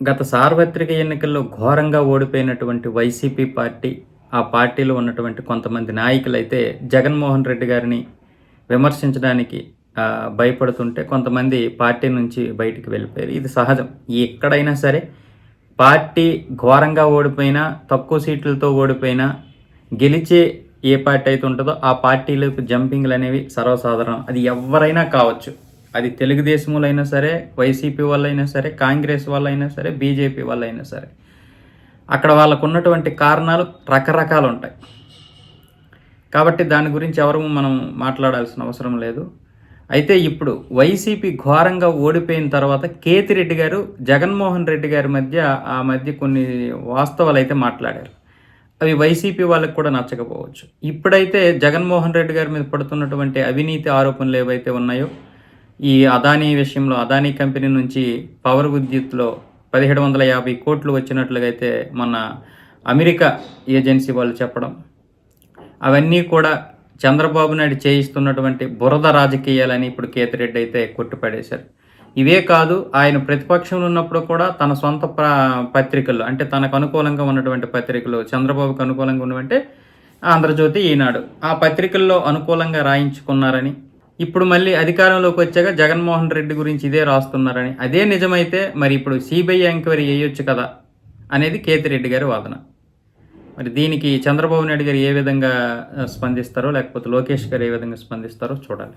గత సార్వత్రిక ఎన్నికల్లో ఘోరంగా ఓడిపోయినటువంటి వైసీపీ పార్టీ ఆ పార్టీలో ఉన్నటువంటి కొంతమంది నాయకులైతే జగన్మోహన్ రెడ్డి గారిని విమర్శించడానికి భయపడుతుంటే కొంతమంది పార్టీ నుంచి బయటికి వెళ్ళిపోయారు. ఇది సహజం. ఎక్కడైనా సరే పార్టీ ఘోరంగా ఓడిపోయినా తక్కువ సీట్లతో ఓడిపోయినా గెలిచే ఏ పార్టీ అయితే ఉంటుందో ఆ పార్టీలకు జంపింగ్లు అనేవి సర్వసాధారణం. అది ఎవరైనా కావచ్చు. అది తెలుగుదేశంలో అయినా సరే వైసీపీ వాళ్ళైనా సరే కాంగ్రెస్ వాళ్ళైనా సరే బీజేపీ వాళ్ళైనా సరే అక్కడ వాళ్ళకు ఉన్నటువంటి కారణాలు రకరకాలు ఉంటాయి కాబట్టి దాని గురించి ఎవరు మనం మాట్లాడాల్సిన అవసరం లేదు. అయితే ఇప్పుడు వైసీపీ ఘోరంగా ఓడిపోయిన తర్వాత కేతిరెడ్డి గారు జగన్మోహన్ రెడ్డి గారి మధ్య ఆ మధ్య కొన్ని వాస్తవాలు అయితే మాట్లాడారు. అవి వైసీపీ వాళ్ళకి కూడా నచ్చకపోవచ్చు. ఇప్పుడైతే జగన్మోహన్ రెడ్డి గారి మీద పడుతున్నటువంటి అవినీతి ఆరోపణలు ఏవైతే ఉన్నాయో ఈ అదానీ విషయంలో అదానీ కంపెనీ నుంచి పవర్ విద్యుత్లో పదిహేడు వందల యాభై కోట్లు వచ్చినట్లుగా అయితే మన అమెరికా ఏజెన్సీ వాళ్ళు చెప్పడం. అవన్నీ కూడా చంద్రబాబు నాయుడు చేయిస్తున్నటువంటి బురద రాజకీయాలని ఇప్పుడు కేతిరెడ్డి అయితే కొట్టుపడేశారు. ఇవే కాదు ఆయన ప్రతిపక్షంలో ఉన్నప్పుడు కూడా తన సొంత పత్రికలు అంటే తనకు అనుకూలంగా ఉన్నటువంటి పత్రికలు చంద్రబాబుకు అనుకూలంగా ఉన్నవంటే ఆంధ్రజ్యోతి ఈనాడు. ఆ పత్రికల్లో అనుకూలంగా రాయించుకున్నారని ఇప్పుడు మళ్ళీ అధికారంలోకి వచ్చాక జగన్మోహన్ రెడ్డి గురించి ఇదే రాస్తున్నారని. అదే నిజమైతే మరి ఇప్పుడు సిబిఐ ఎంక్వైరీ చేయొచ్చు కదా అనేది కేతిరెడ్డి గారి వాదన. మరి దీనికి చంద్రబాబు నాయుడు గారు ఏ విధంగా స్పందిస్తారో లేకపోతే లోకేష్ గారు ఏ విధంగా స్పందిస్తారో చూడాలి.